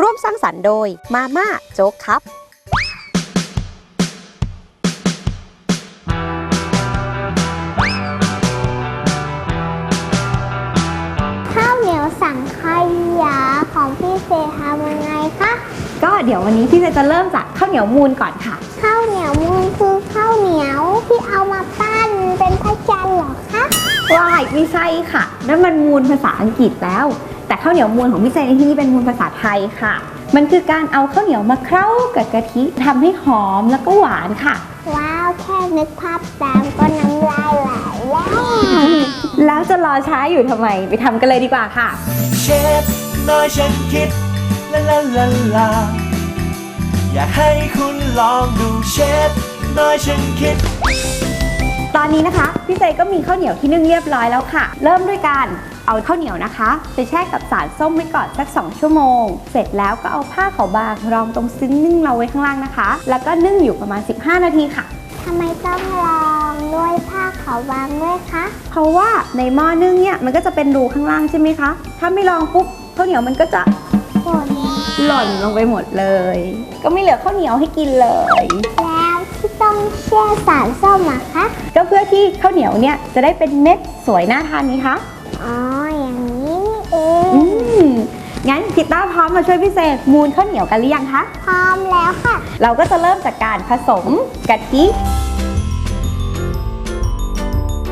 ร่วมสร้างสรรค์โดยมาม่าโจ๊กครับข้าวเหนียวสั่งขยะของพี่เฟย์ทำยังไงคะก็เดี๋ยววันนี้พี่เจจะเริ่มจากข้าวเหนียวมูลก่อนค่ะ ข้าวเหนียวมูลคือข้าวเหนียวที่เอามาปั้นเป็นพระจันทร์เหรอคะว้ายไม่ใช่ค่ะนั่นมันมูลภาษาอังกฤษแล้ว แต่ข้าวเหนียวมูลของพี่เจในที่นี้เป็นมูลภาษาไทยค่ะ มันคือการเอาข้าวเหนียวมาเคล้ากับกะทิทำให้หอมแล้วก็หวานค่ะ ว้าว แค่นึกภาพตามก็น้ำลายไหลแล้วแล้วจะรอช้าอยู่ทำไม ไปทำกันเลยดีกว่าค่ะ เชฟน้อยฉันคิดลาลาลาลาอยากให้คุณลองดูเชฟน้อยฉันคิดตอนนี้นะคะ พี่เจก็มีข้าวเหนียวที่นึ่งเรียบร้อยแล้วค่ะ เริ่มด้วยการ เอาข้าวเหนียวนะคะ ไปแช่กับสารส้มไว้ก่อนสัก 2 ชั่วโมง เสร็จแล้วก็เอาผ้าขาวบางรองตรงซึ้งนึ่งเราไว้ข้างล่างนะคะ แล้วก็นึ่งอยู่ประมาณ 15 นาทีค่ะทำไมต้องลองด้วยผ้าขาวบางด้วยคะ เพราะว่าในหม้อนึ่งเนี่ยมันก็จะเป็นรูข้างล่างใช่ไหมคะ ถ้าไม่ลองปุ๊บข้าวเหนียวมันก็จะฝนหล่นลงไปหมดเลย ก็ไม่เหลือข้าวเหนียวให้กินเลย แล้วที่ต้องแช่สารส้มอะคะ ก็เพื่อที่ข้าวเหนียวเนี่ยจะได้เป็นเม็ดสวยน่าทานนี้คะ อ๋อ งั้นพิต้าพร้อมมาช่วยพี่เซมูนข้าวเหนียวกันหรือยังคะ พร้อมแล้วค่ะ เราก็จะเริ่มจากการผสมกะทิ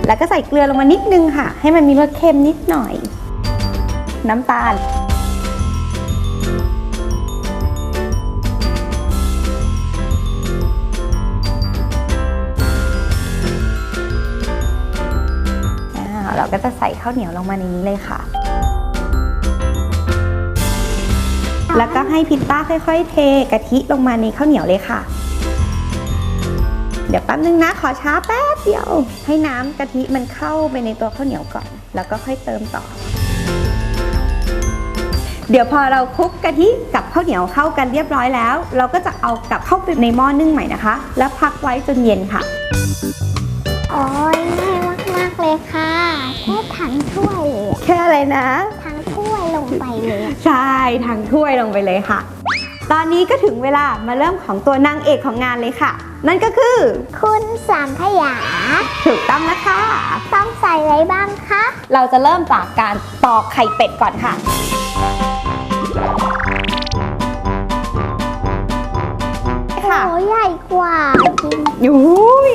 แล้วก็ใส่เกลือลงมานิดนึงค่ะ ให้มันมีรสเค็มนิดหน่อย น้ำตาลอ่าเราก็จะใส่ข้าวเหนียวลงมาในนี้เลยค่ะ แล้วก็ให้พิตต้าค่อยๆ เทกะทิลงมาในข้าวเหนียวเลยค่ะ เดี๋ยวแป๊บนึงนะขอช้าแป๊บเดียว ให้น้ำกะทิมันเข้าไปในตัวข้าวเหนียวก่อน แล้วก็ค่อยเติมต่อ เดี๋ยวพอเราคลุกกะทิกับข้าวเหนียวเข้ากันเรียบร้อยแล้ว เราก็จะเอากลับเข้าไปในหม้อนึ่งใหม่นะคะ แล้วพักไว้จนเย็นค่ะโอ้ยง่ายมากๆเลยค่ะ แค่ถังถ้วยเลยอะแค่อะไรนะถังถ้วยลง ไปเลยอะใช่ทางถ้วยลงไปเลยค่ะ ตอนนี้ก็ถึงเวลามาเริ่มของตัวนางเอกของงานเลยค่ะ นั่นก็คือ คุณสังขยาถูกต้องนะคะ ต้องใส่อะไรบ้างคะ เราจะเริ่มจากการตอกไข่เป็ดก่อนค่ะค่ะโอ้ใหญ่กว่าจริงยุ้ย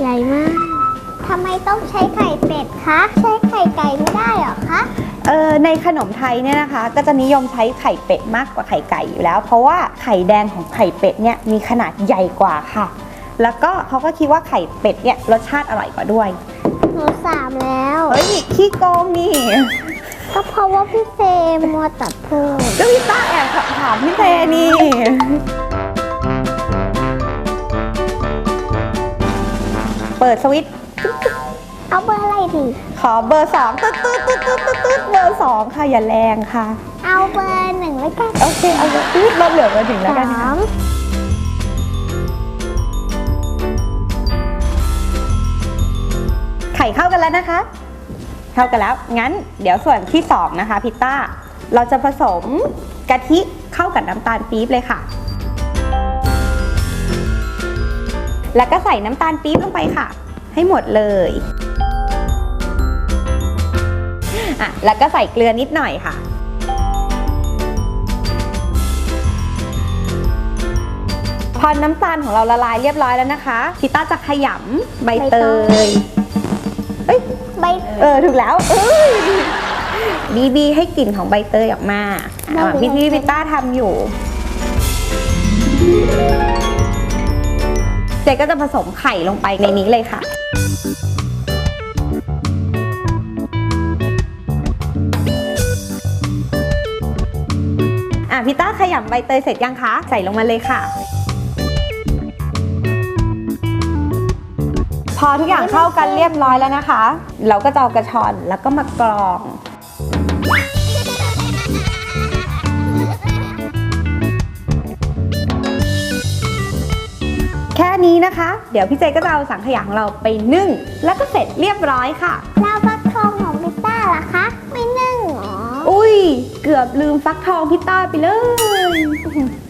ใหญ่มากทำไมต้องใช้ไข่เป็ดคะ ใช้ไข่ไก่ไม่ได้เหรอคะ เออในขนมไทยเนี่ยนะคะก็จะนิยมใช้ไข่เป็ดมากกว่าไข่ไก่อยู่แล้ว เพราะว่าไข่แดงของไข่เป็ดเนี่ยมีขนาดใหญ่กว่าค่ะ แล้วก็เขาก็คิดว่าไข่เป็ดเนี่ยรสชาติอร่อยกว่าด้วยหนูสามแล้วเฮ้ยขี้โกงนี่ก็เพราะว่าพี่เฟรมมัวตัดพูดก็พี่ต้าแอบถามพี่เทนี่เปิดสวิตช์เอาเบอร์อะไรดี ขอเบอร์สองตึ๊ดตึ๊ดตึ๊ดตึ๊ดตึ๊ดตึ๊ดเบอร์สองค่ะอย่าแรงค่ะ เอาเบอร์หนึ่งแล้วกันโอเคเอาเบอร์ตึ๊ดเราเหลือมาถึงแล้วกันสาค่ะมไข่เข้ากันแล้วนะคะ เข้ากันแล้ว งั้นเดี๋ยวส่วนที่สองนะคะพิตต้า เราจะผสมกะทิเข้ากับน้ำตาลปี๊บเลยค่ะ แล้วก็ใส่น้ำตาลปี๊บลงไปค่ะ ให้หมดเลย อะแล้วก็ใส่เกลือนิดหน่อยค่ะ พอน้ำตาลของเราละลายเรียบร้อยแล้วนะคะพิต้าจะขยำใบเตยเอ้ยใบเออถูกแล้วเอ้ยบีบีให้กลิ่นของใบเตยออกมาระหว่างที่พี่พิต้าทำอยู่เจก็จะผสมไข่ลงไปในนี้เลยค่ะ พี่ต้าขยำใบเตยเสร็จยังคะ ใส่ลงมาเลยค่ะ พอทุกอย่างเข้ากันเรียบร้อยแล้วนะคะ เราก็จะเอากระชอนแล้วก็มากรองแค่นี้นะคะ เดี๋ยวพี่เจก็จะเอาสังขยาของเราไปนึ่ง แล้วก็เสร็จเรียบร้อยค่ะ อบลืมฟักทองพิต้าไปเลย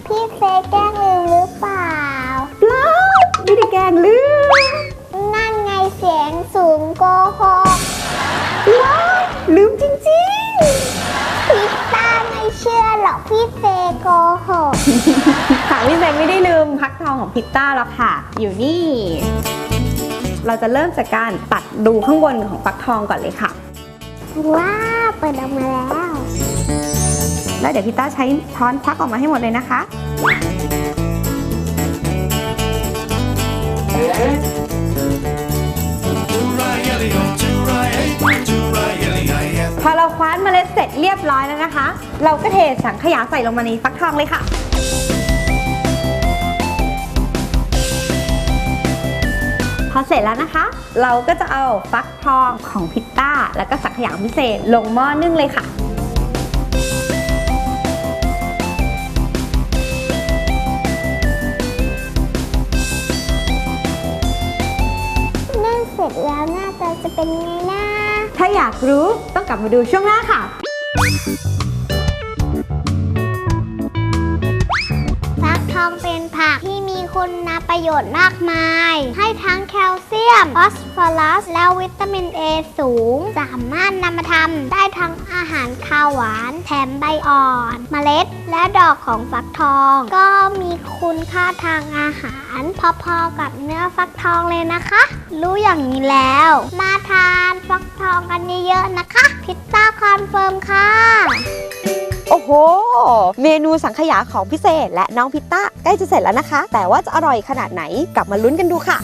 พี่เซแกล้งลืมหรือเปล่าเปล่าไม่ได้แกล้งลืม นั่นไงเสียงสูงโกหกว้าวลืมจริงพิซซ่าไม่เชื่อหรอกพี่เซโกหกๆค่ะพี่เซไม่ได้ลืมฟักทองของพิต้าหรอกค่ะ อยู่นี่ เราจะเริ่มจากการตัดดูข้างบนของฟักทองก่อนเลยค่ะ ว้าวเปิดออกมาแล้ว แล้วเดี๋ยวพิต้าใช้ช้อนควักออกมาให้หมดเลยนะคะ พอเราคว้านเมล็ดเสร็จเรียบร้อยแล้วนะคะ เราก็เทสังขยาใส่ลงมาในฟักทองเลยค่ะพอเสร็จแล้วนะคะ เราก็จะเอาฟักทองของพิตต้า แล้วก็สังขยาพิเศษลงหม้อนึ่งเลยค่ะ เป็นไงนะ ถ้าอยากรู้ต้องกลับมาดูช่วงหน้าค่ะ คุณประโยชน์มากมาย ให้ทั้งแคลเซียม ฟอสฟอรัส และวิตามิน A สูง สามารถนำมาทำได้ทั้งอาหารข้าวหวาน แถมใบอ่อน เมล็ด และดอกของฟักทอง ก็มีคุณค่าทางอาหาร พอๆกับเนื้อฟักทองเลยนะคะ รู้อย่างนี้แล้ว มาทานฟักทองกันเยอะๆนะคะ พิซซ่าคอนเฟิร์มค่ะ โอ้โห เมนูสังขยาของพิเศษ และน้องพิตต้าใกล้จะเสร็จแล้วนะคะ แต่ว่าจะอร่อยขนาดไหนกลับมาลุ้นกันดูค่ะ